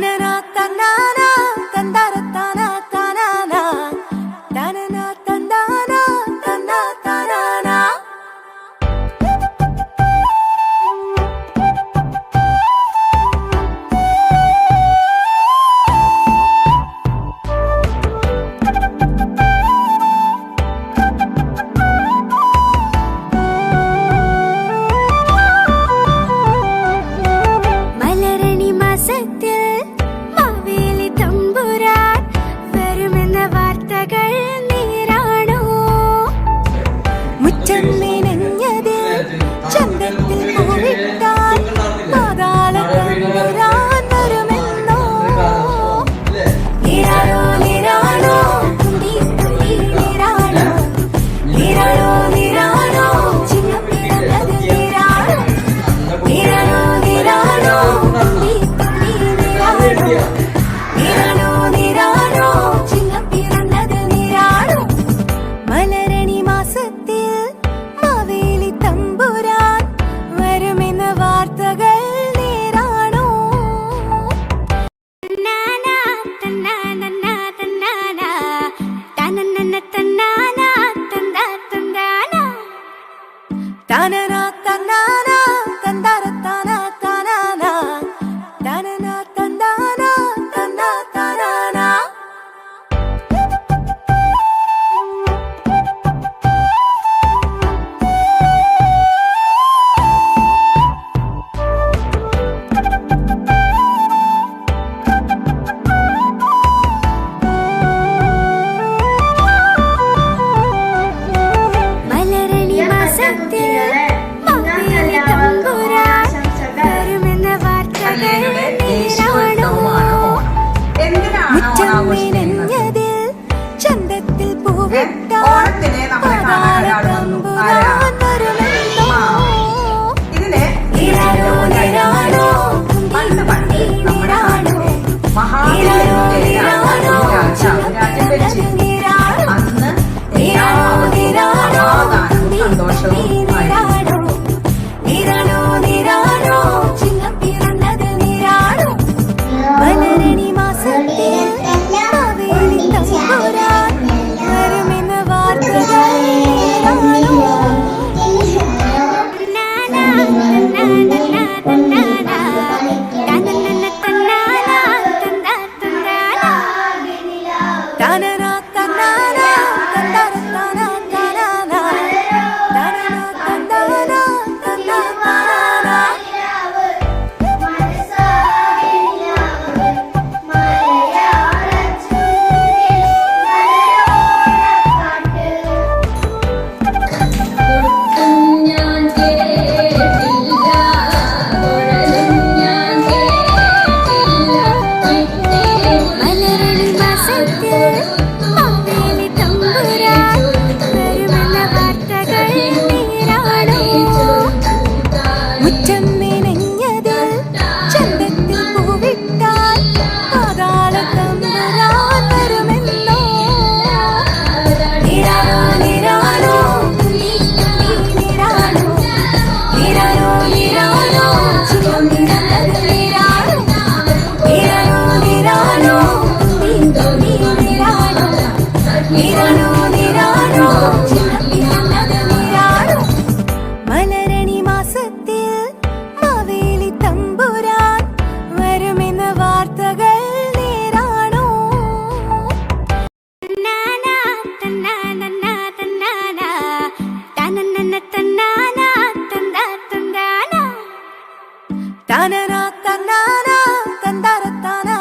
തനരാ തന്നാ தானனா தன்னானா தந்தார தானா தானானா. தானனா தந்தானா தந்தா மலரணி மாசத்தில் ഓണത്തിന് നമ്മളെ കാണാൻ ഒരാൾ വന്നു. ആരാ? தானனா தன்னானா தந்தார தானா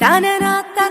種だった